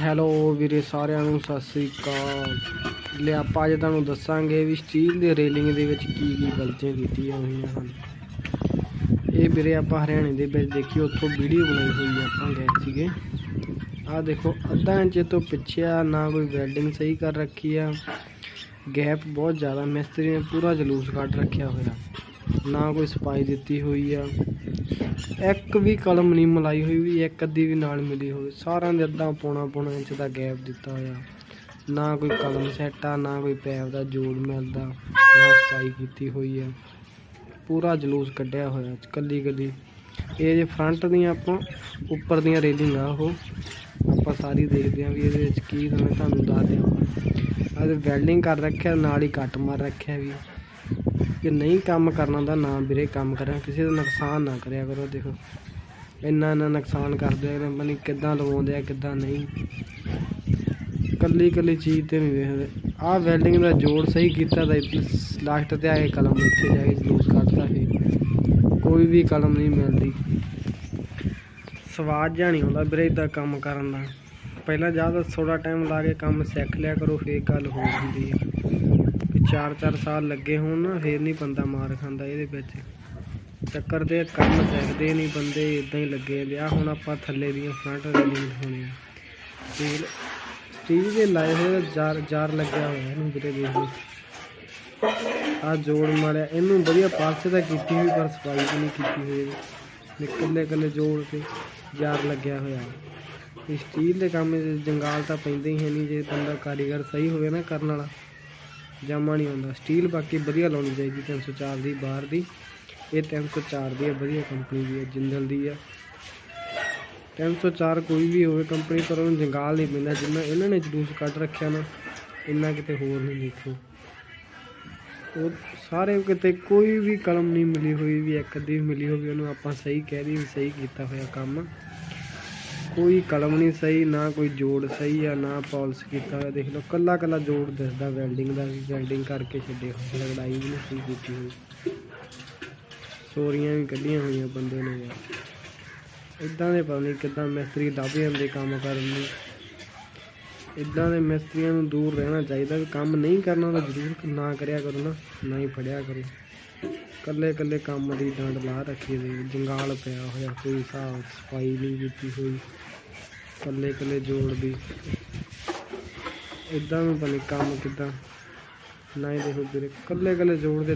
Hello ਵੀਰੇ ਸਾਰਿਆਂ ਨੂੰ, ਸਤਿ ਸ੍ਰੀ ਅਕਾਲ। ਲੈ ਆਪਾਂ ਅੱਜ ਤੁਹਾਨੂੰ ਦੱਸਾਂਗੇ ਵੀ ਸਟੀਲ ਦੇ ਰੇਲਿੰਗ ਦੇ ਵਿੱਚ ਕੀ ਕੀ ਗਲਤੀਆਂ ਕੀਤੀਆਂ ਹੋਈਆਂ ਹਨ। ਇਹ ਵੀਰੇ ਆਪਾਂ ਹਰਿਆਣੇ ਦੇ ਵਿੱਚ ਦੇਖੀ ਉੱਥੋਂ ਵੀਡੀਓ ਬਣਾਈ ਹੋਈ ਆ ਆਪਾਂ ਗਏ ਸੀਗੇ। ਆਹ ਦੇਖੋ, ਅੱਧਾ ਇੰਚ ਤੋਂ ਪਿੱਛੇ ਆ, ਨਾ ਕੋਈ ਵੈਲਡਿੰਗ ਸਹੀ ਕਰ ਰੱਖੀ ਆ। ਗੈਪ ਬਹੁਤ ਜ਼ਿਆਦਾ, ਮਿਸਤਰੀ ਨੇ ਪੂਰਾ ਜਲੂਸ ਕੱਢ ਰੱਖਿਆ ਹੋਇਆ। ਨਾ ਕੋਈ ਸਪਾਈ ਦਿੱਤੀ ਹੋਈ ਆ। ਇੱਕ ਵੀ ਕਲਮ ਨਹੀਂ ਮਲਾਈ ਹੋਈ ਵੀ ਇੱਕ ਅੱਧੀ ਵੀ ਨਾਲ ਮਿਲੀ ਹੋਵੇ। ਸਾਰਿਆਂ ਦੇ ਅੱਧਾ ਪੌਣਾ ਪੌਣਾ ਇੰਚ ਦਾ ਗੈਪ ਦਿੱਤਾ ਹੋਇਆ। ਨਾ ਕੋਈ ਕਲਮ ਸੈੱਟ ਆ, ਨਾ ਕੋਈ ਪੈਪ ਦਾ ਜੋੜ ਮਿਲਦਾ ਨਾ ਸਫ਼ਾਈ ਕੀਤੀ ਹੋਈ ਆ। ਪੂਰਾ ਜਲੂਸ ਕੱਢਿਆ ਹੋਇਆ ਕੱਲੀ ਕੱਲੀ। ਇਹ ਜੇ ਫਰੰਟ ਦੀਆਂ ਆਪਾਂ, ਉੱਪਰ ਦੀਆਂ ਰੇਲਿੰਗ ਆ ਉਹ, ਆਪਾਂ ਸਾਰੀ ਦੇਖਦੇ ਆ ਵੀ ਇਹਦੇ ਵਿੱਚ ਕੀ ਮੈਂ ਤੁਹਾਨੂੰ ਦੱਸ ਦਿਆਂ। ਆਹ ਵੈਲਡਿੰਗ ਕਰ ਰੱਖਿਆ, ਨਾਲ ਹੀ ਕੱਟ ਮਾਰ ਰੱਖਿਆ ਵੀ। ਕਿ ਨਹੀਂ ਕੰਮ ਕਰਨਾ ਦਾ ਨਾ ਵੀਰੇ ਕੰਮ ਕਰਿਆ, ਕਿਸੇ ਦਾ ਨੁਕਸਾਨ ਨਾ ਕਰਿਆ ਕਰੋ, ਦੇਖੋ। ਇੰਨਾ ਇੰਨਾ ਨੁਕਸਾਨ ਕਰਦੇ ਆ ਪਤਾ ਕਿੱਦਾਂ ਲਵਾਉਂਦੇ ਆ, ਕਿੱਦਾਂ ਨਹੀਂ। ਕੱਲੀ ਕੱਲੀ ਚੀਜ਼ ਤੇ ਨਹੀਂ ਵੇਖਦੇ। ਆਹ ਵੈਲਡਿੰਗ ਦਾ ਜੋੜ ਸਹੀ ਕੀਤਾ ਤਾਂ ਲਾਸਟ ਤੇ ਆਏ ਕਲਮ ਇੱਥੇ ਜਾ ਕੇ ਜਲੂਸ ਕੱਢਦਾ ਸੀ। ਕੋਈ ਵੀ ਕਲਮ ਨਹੀਂ ਮਿਲਦੀ। ਸਵਾਦ ਜਿਹਾ ਨਹੀਂ ਆਉਂਦਾ ਵੀਰੇ ਇਦਾਂ ਕੰਮ ਕਰਨ ਦਾ। ਪਹਿਲਾਂ ਜ਼ਿਆਦਾ ਥੋੜਾ ਟਾਈਮ ਲਾ ਕੇ ਕੰਮ ਸਿੱਖ ਲਿਆ ਕਰੋ, ਫੇਰ ਗੱਲ ਹੋਰ ਹੁੰਦੀ ਹੈ ਵੀ ਚਾਰ ਚਾਰ ਸਾਲ ਲੱਗੇ ਹੋਣ ਨਾ ਫੇਰ ਨਹੀਂ ਬੰਦਾ ਮਾਰ ਖਾਂਦਾ ਇਹਦੇ ਵਿੱਚ। ਚੱਕਰ ਤੇ ਕੰਮ ਸਿੱਖਦੇ ਨਹੀਂ ਬੰਦੇ ਇਦਾਂ ਹੀ ਲੱਗੇ ਲਿਆ ਹੁਣ ਆਪਾਂ ਥੱਲੇ ਦੀਆਂ ਫਰੰਟ ਰੇਲਿੰਗ ਹੋਣੀ ਸਟੀਲ ਸਟੀਲ ਦੇ ਲਾਏ ਹੋਏ ਜਾਰ ਜਾਰ ਲੱਗਿਆ ਹੋਇਆ ਇਹਨੂੰ ਵੀਰੇ ਦੇਖ ਆ ਜੋੜ ਮਾਰਿਆ। ਇਹਨੂੰ ਵਧੀਆ ਪਾਸੇ ਤਾਂ ਕੀਤੀ ਹੋਈ, ਪਰ ਸਫ਼ਾਈ ਵੀ ਨਹੀਂ ਕੀਤੀ ਹੋਈ ਇਹਦੀ। ਨਿਕਲੇ ਕੱਲੇ ਜੋੜ ਕੇ ਜਾਰ ਲੱਗਿਆ ਹੋਇਆ। ਸਟੀਲ ਦੇ ਕੰਮ, ਜੰਗਾਲ ਤਾਂ ਪੈਂਦੇ ਹੀ ਹੈ ਨਹੀਂ। ਜੇ ਬੰਦਾ ਕਾਰੀਗਰ ਸਹੀ ਹੋਵੇ ਨਾ ਕਰਨ ਵਾਲਾ। ਜਾਮਾ ਨਹੀਂ ਆਉਂਦਾ ਸਟੀਲ ਬਾਕੀ ਵਧੀਆ ਲਾਉਣੀ ਚਾਹੀਦੀ 304 ਦੀ, ਬਾਹਰ ਦੀ। ਇਹ 304 ਦੀ ਹੈ ਵਧੀਆ ਕੰਪਨੀ ਦੀ ਹੈ ਜਿੰਦਲ ਦੀ ਹੈ 304 ਕੋਈ ਵੀ ਹੋਵੇ ਕੰਪਨੀ, ਪਰ ਉਹਨੂੰ ਜੰਗਾਲ ਨਹੀਂ ਪੈਂਦਾ। ਜਿੰਨਾ ਇਹਨਾਂ ਨੇ ਜਲੂਸ ਕੱਢ ਰੱਖਿਆ ਨਾ, ਇੰਨਾ ਕਿਤੇ ਹੋਰ ਨਹੀਂ ਦੇਖੋ। ਉਹ ਸਾਰੇ ਕਿਤੇ ਕੋਈ ਵੀ ਕਲਮ ਨਹੀਂ ਮਿਲੀ ਹੋਈ, ਵੀ ਇੱਕ ਅੱਧੀ ਵੀ ਮਿਲੀ ਹੋਵੇ, ਉਹਨੂੰ ਆਪਾਂ ਸਹੀ ਕਹਿ ਦਈਏ ਵੀ ਸਹੀ ਕੀਤਾ ਹੋਇਆ ਕੰਮ। ਕੋਈ ਕਲਮ ਨਹੀਂ ਸਹੀ, ਨਾ ਕੋਈ ਜੋੜ ਸਹੀ ਆ, ਨਾ ਪਾਲਿਸ਼ ਕੀਤਾ ਹੋਇਆ। ਦੇਖ ਲਓ, ਕੱਲਾ ਕੱਲਾ ਜੋੜ ਦਿਸਦਾ ਵੈਲਡਿੰਗ ਦਾ ਵੀ ਵੈਲਡਿੰਗ ਕਰਕੇ ਛੱਡੇ ਹੋਏ ਲਗੜਾਈ ਵੀ ਨਹੀਂ ਸਹੀ ਕੀਤੀ ਹੋਈ। ਸੋਰੀਆਂ ਵੀ ਕੱਢੀਆਂ ਹੋਈਆਂ ਬੰਦੇ ਨੇ ਯਾਰ। ਇਦਾਂ ਦੇ ਪਤਾ ਨਹੀਂ ਕਿੱਦਾਂ ਮਿਸਤਰੀ ਦੱਬ ਜਾਂਦੇ ਕੰਮ ਕਰਨ ਨੂੰ। ਇਦਾਂ ਦੇ ਮਿਸਤਰੀਆਂ ਨੂੰ ਦੂਰ ਰਹਿਣਾ ਚਾਹੀਦਾ, ਵੀ ਕੰਮ ਨਹੀਂ ਕਰਨਾ ਤਾਂ ਜ਼ਰੂਰ ਨਾ ਕਰਿਆ ਕਰੋ ਨਾ ਨਾ ਹੀ ਫੜਿਆ ਕਰੋ। ਕੱਲੇ ਕੱਲੇ ਕੰਮ ਦੀ ਡੰਡ ਲਾ ਰੱਖੀ ਦੇ ਜੰਗਾਲ ਪਿਆ ਹੋਇਆ, ਕੋਈ ਹਿਸਾਬ ਸਫ਼ਾਈ ਨਹੀਂ ਕੀਤੀ ਹੋਈ। ਕੱਲੇ ਕੱਲੇ ਜੋੜ ਦੀ। ਇਦਾਂ ਨੂੰ ਬਣੇ ਕੰਮ ਕਿਦਾਂ। ਨਾ ਹੀ ਦੇਖੋ ਵੀਰੇ ਕੱਲੇ ਕੱਲੇ ਜੋੜ ਦੇ